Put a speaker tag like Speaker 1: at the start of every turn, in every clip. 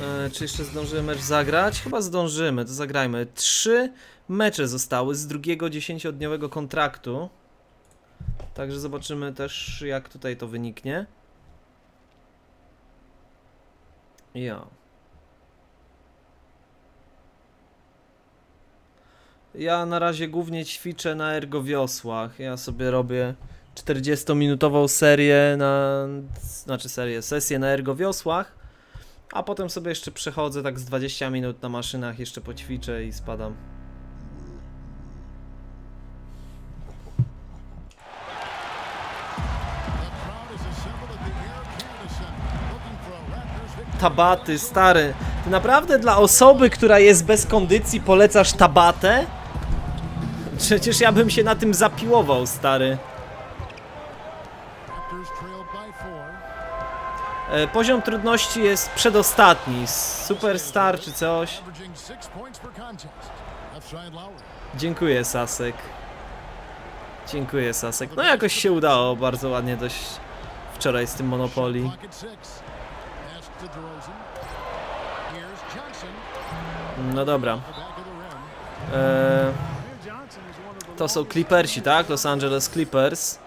Speaker 1: E, czy jeszcze zdążymy mecz zagrać? Chyba zdążymy, to zagrajmy. Trzy mecze zostały z drugiego dziesięciodniowego kontraktu. Także zobaczymy też jak tutaj to wyniknie. Ja. Ja na razie głównie ćwiczę na ergowiosłach. Ja sobie robię 40-minutową serię na. Znaczy serię, sesję na ergowiosłach. A potem sobie jeszcze przechodzę tak z 20 minut na maszynach, jeszcze poćwiczę i spadam. Tabaty, stary. Ty naprawdę dla osoby, która jest bez kondycji, polecasz tabatę? Przecież ja bym się na tym zapiłował, stary. Poziom trudności jest przedostatni. Superstar czy coś. Dziękuję, Sasek. Dziękuję, Sasek. No jakoś się udało bardzo ładnie dość wczoraj z tym Monopoly. No dobra. E, to są Clippersi, tak? Los Angeles Clippers.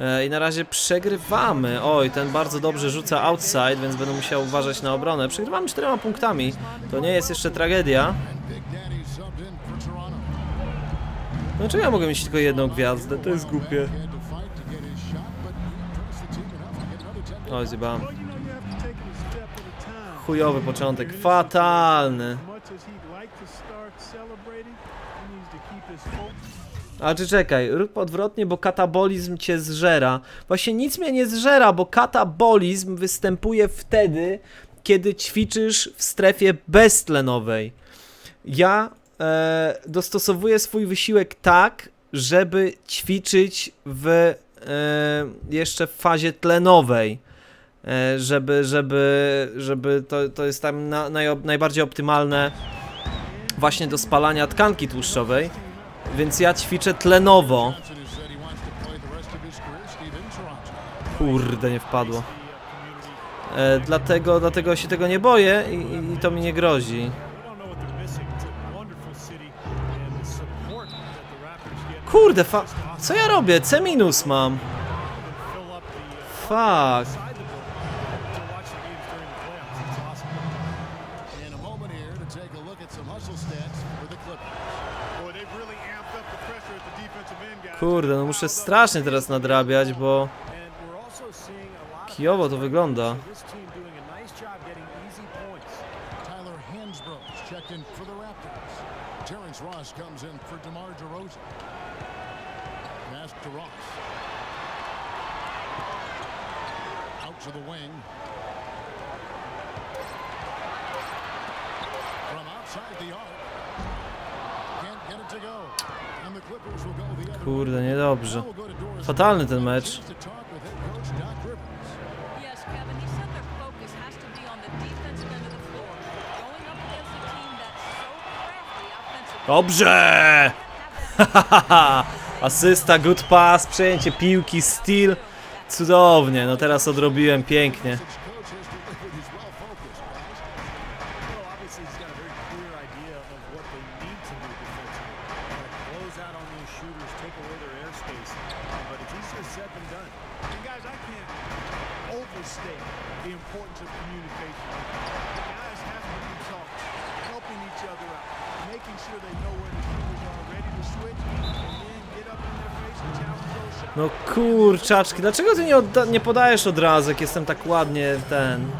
Speaker 1: E, I na razie przegrywamy. Oj, ten bardzo dobrze rzuca outside, więc będę musiał uważać na obronę. Przegrywamy czterema punktami. To nie jest jeszcze tragedia. Dlaczego ja mogę mieć tylko jedną gwiazdę? To jest głupie. Oj, zjebałem. Chujowy początek. Fatalny. A czy czekaj, rób odwrotnie, bo katabolizm cię zżera. Właśnie nic mnie nie zżera, bo katabolizm występuje wtedy, kiedy ćwiczysz w strefie beztlenowej. Ja e, dostosowuję swój wysiłek tak, żeby ćwiczyć w e, jeszcze w fazie tlenowej. E, żeby, żeby, żeby to, to jest tam na, naj, najbardziej optymalne właśnie do spalania tkanki tłuszczowej. Więc ja ćwiczę tlenowo. Kurde, nie wpadło. E, dlatego, dlatego się tego nie boję i, i- to mi nie grozi. Kurde, fa... Co ja robię? C minus mam. Fuck. Kurde, no muszę strasznie teraz nadrabiać, bo kijowo to wygląda.
Speaker 2: to the wing. From outside the arc. Can't get it to go. And the Clippers will go the other way.
Speaker 1: Kurde, niedobrze. Fatalny ten mecz. Dobrze! Asysta, good pass, przejęcie piłki, steal. Cudownie, no teraz odrobiłem pięknie.
Speaker 2: He's well focused, guys.
Speaker 3: Well, obviously he's got a very clear idea of what they need to do defensively. Close out on those shooters, take away their airspace. But it's easier said than done. And guys, I can't overstate the importance of communication. The guys have to be talking, helping each other out, making sure they know where the shooters are, ready to switch,
Speaker 1: No kurczaczki, dlaczego ty nie, nie podajesz od razu, jak jestem tak ładnie ten...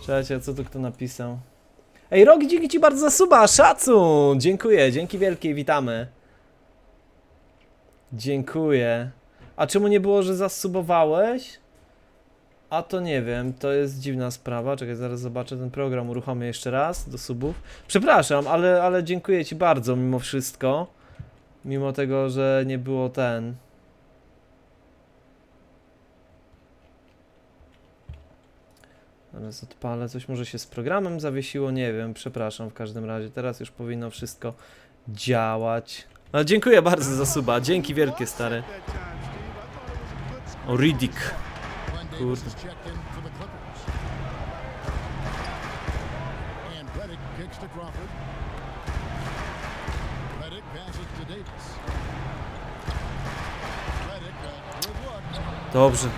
Speaker 1: Czekajcie, co tu kto napisał? Ej, Rogi, dzięki ci bardzo za suba, szacun! Dziękuję, dzięki wielkiej, witamy. Dziękuję. A czemu nie było, że zasubowałeś? A to nie wiem, to jest dziwna sprawa. Czekaj, zaraz zobaczę ten program, uruchomię jeszcze raz do subów. Przepraszam, ale, ale dziękuję ci bardzo mimo wszystko. Mimo tego, że nie było ten. Zaraz odpalę, coś może się z programem zawiesiło, nie wiem, przepraszam w każdym razie. Teraz już powinno wszystko działać. No, dziękuję bardzo za suba, dzięki wielkie stary. O, Riddick. Kurde. Dobrze.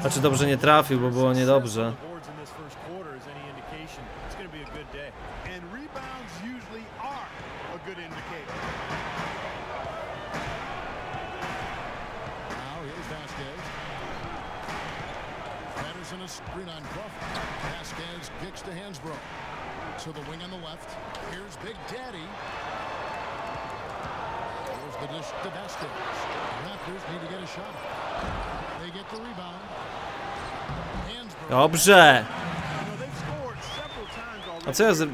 Speaker 1: Znaczy dobrze nie trafił, bo było niedobrze.
Speaker 3: And good indicator.
Speaker 2: Now here's Vasquez. Screen on Crawford. Vasquez kicks to Hansbrough. To the wing on the left. Here's Big Daddy. Here's the dish to Vasquez. Raptors need to get a shot. They get the rebound. Hansbrough.
Speaker 1: Dobrze. A co ja... z-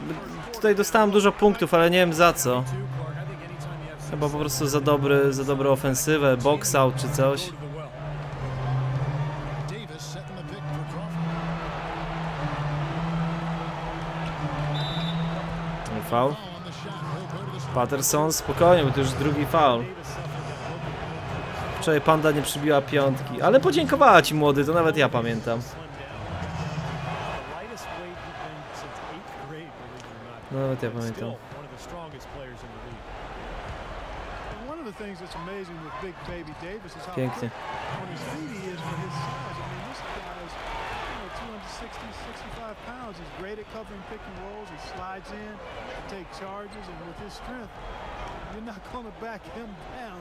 Speaker 1: Tutaj dostałem dużo punktów, ale nie wiem za co. Chyba po prostu za dobry, za dobrą ofensywę, box out czy coś.
Speaker 2: Spot.
Speaker 1: Patterson, spokojnie, bo to już drugi
Speaker 3: look
Speaker 1: Wczoraj panda nie przybiła piątki, ale podziękowała ci młody, to nawet ja pamiętam. No nawet ja pamiętam. Pięknie.
Speaker 3: 60, 65 pounds. He's great at covering pick and rolls. He slides in to charges, and with his strength, you're not back him down.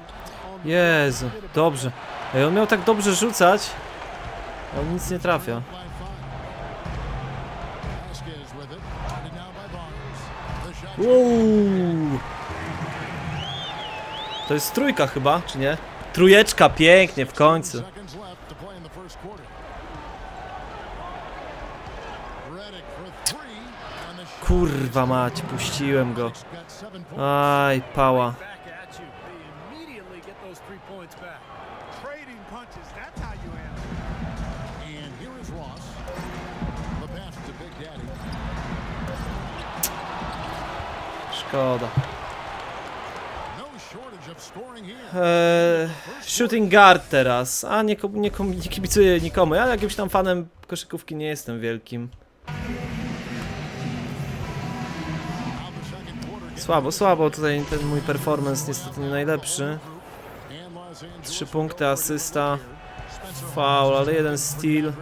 Speaker 1: Jezu, dobrze. Ej, on miał tak dobrze rzucać, a on nic nie trafia. Uuu. To jest trójka chyba, czy nie? Trójeczka, pięknie, w końcu.
Speaker 2: Ross. The pass to Big Daddy.
Speaker 1: Szkoda. Eee, shooting guard teraz. A nie, nie, nie kibicuję nikomu. Ja jakimś tam fanem koszykówki nie jestem wielkim. Słabo, słabo tutaj ten mój performance niestety nie najlepszy. Trzy punkty, asysta, foul, ale jeden steal.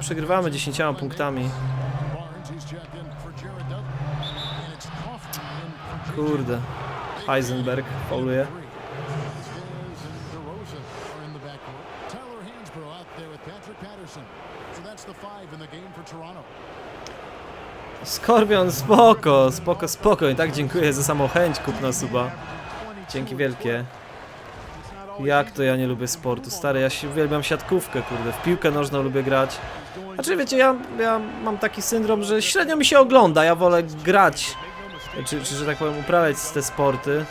Speaker 1: Przegrywamy 10 punktami. Kurde. Heisenberg fauluje.
Speaker 2: So that's the five in the game for Toronto.
Speaker 1: Skorpion, spoko, spoko, spoko. I tak dziękuję za samą chęć kupna suba. Dzięki wielkie. Jak to ja nie lubię sportu, stary, ja się uwielbiam siatkówkę, kurde, w piłkę nożną lubię grać. Znaczy wiecie, ja, ja mam taki syndrom, że średnio mi się ogląda, ja wolę grać, czy, czy że tak powiem uprawiać te sporty.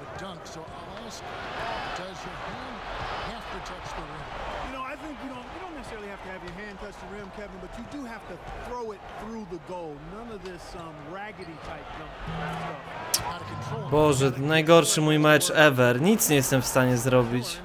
Speaker 2: A dunk. So I'll ask, does your hand have to touch the rim?
Speaker 3: You know, I think you don't you don't necessarily have to have your hand touch the rim, Kevin, but you do have to throw it through the goal. None of this um, raggedy type jump.
Speaker 1: Boże, najgorszy mój mecz ever, nic nie jestem w stanie zrobić.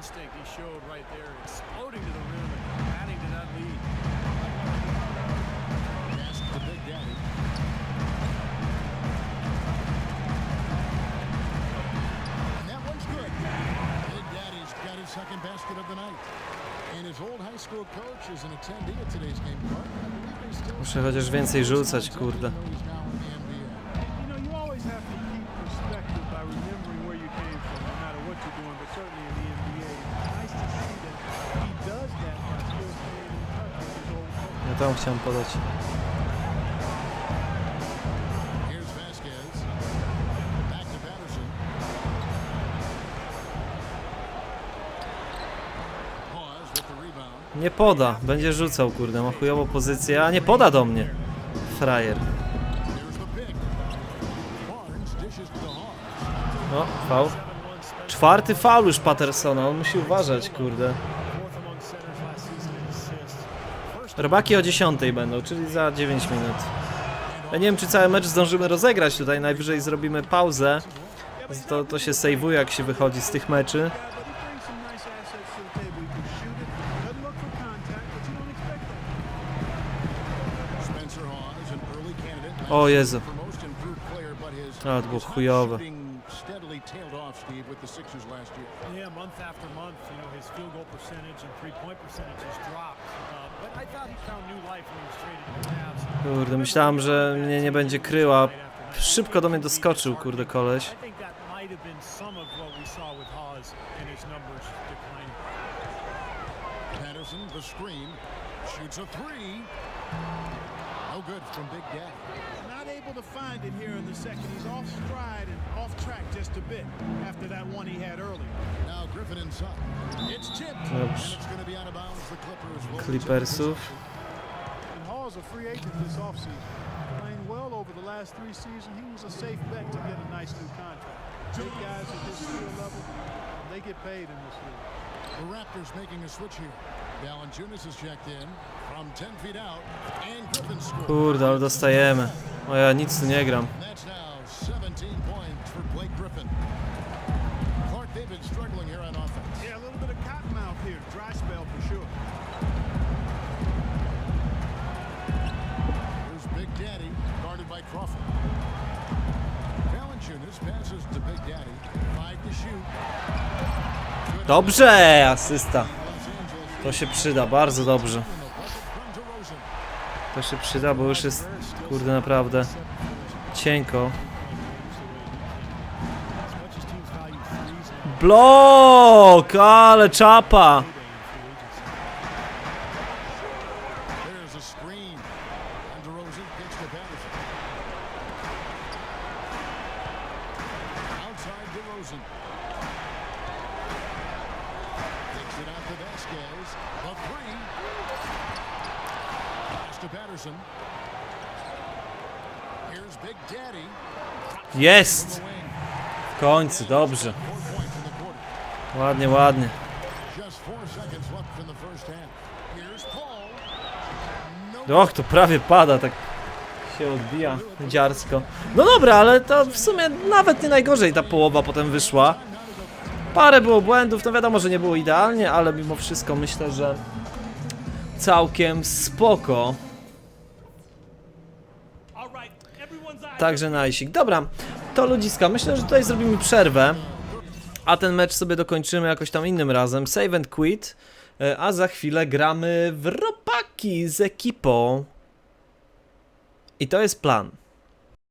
Speaker 3: Touch with his old coach.
Speaker 1: Ja tam chciałem podać. Nie poda, będzie rzucał, kurde, ma chujową pozycję, a nie poda do mnie. Frajer.
Speaker 2: There's the pick. Barnes dishes to the Hawks.
Speaker 1: O, faul. Czwarty faul już Pattersona, on musi uważać, kurde. Robaki o 10 będą, czyli za 9 minut. Ja nie wiem, czy cały mecz zdążymy rozegrać tutaj, najwyżej zrobimy pauzę. To, to się sejwuje, jak się wychodzi z tych meczy. O Jezu. A, to było
Speaker 2: his hot
Speaker 1: chujowe.
Speaker 2: shooting steadily tailed off, Steve, with the Sixers last year.
Speaker 4: Yeah, month after month, you know, his field goal percentage and three-point percentage has dropped. Uh, but I thought he found new life when he was traded to the Cavs.
Speaker 1: Kurde, myślałem, że mnie nie będzie kryła. Szybko do mnie doskoczył, kurde, koleś.
Speaker 2: Patterson, the screen, shoots a three. No good from Big Daddy.
Speaker 3: Not able to find it here in the second. He's off stride and off track just a bit after that one he had earlier.
Speaker 2: Now Griffin inside. It's tipped. And it's going to be out of bounds. The Clippers will
Speaker 1: Clippersów.
Speaker 3: And Hall's a free agent this offseason. Playing well over the last three seasons, he was a safe bet to get a nice new contract. Big guys at his skill level, they get paid in this league.
Speaker 2: The Raptors making a switch here. Valanciunas has checked in from 10 feet out, and Griffin scores.
Speaker 1: Kurde, ale dostajemy. O ja nic tu nie gram.
Speaker 2: That's now 17 points for Blake Griffin. Clark David struggling here on offense.
Speaker 3: Yeah, a little bit of cottonmouth here. Dry spell for sure.
Speaker 2: Here's Big Daddy, guarded by Crawford. Valanciunas passes to Big Daddy. Five to shoot.
Speaker 1: Dobrze, asysta. To się przyda, bardzo dobrze.
Speaker 2: in the bucket from DeRozan.
Speaker 1: To się przyda, bo już jest, kurde, naprawdę cienko. Blok, ale czapa.
Speaker 2: There's a screen. And DeRozan gets to Patterson. Outside DeRozan. Takes it out to Vasquez. The three. Pass to Patterson. Here's Big Daddy.
Speaker 1: Jest! W końcu, dobrze. Ładnie, ładnie.
Speaker 2: Paul. No
Speaker 1: Och, to prawie pada, tak się odbija dziarsko. No dobra, ale to w sumie nawet nie najgorzej ta połowa potem wyszła. Parę było błędów, no wiadomo, że nie było idealnie, ale mimo wszystko myślę, że całkiem spoko. Także najsik. Dobra, to ludziska, myślę, że tutaj zrobimy przerwę. A ten mecz sobie dokończymy jakoś tam innym razem. Save and quit. E, A za chwilę gramy w robaki z ekipą. I to jest plan.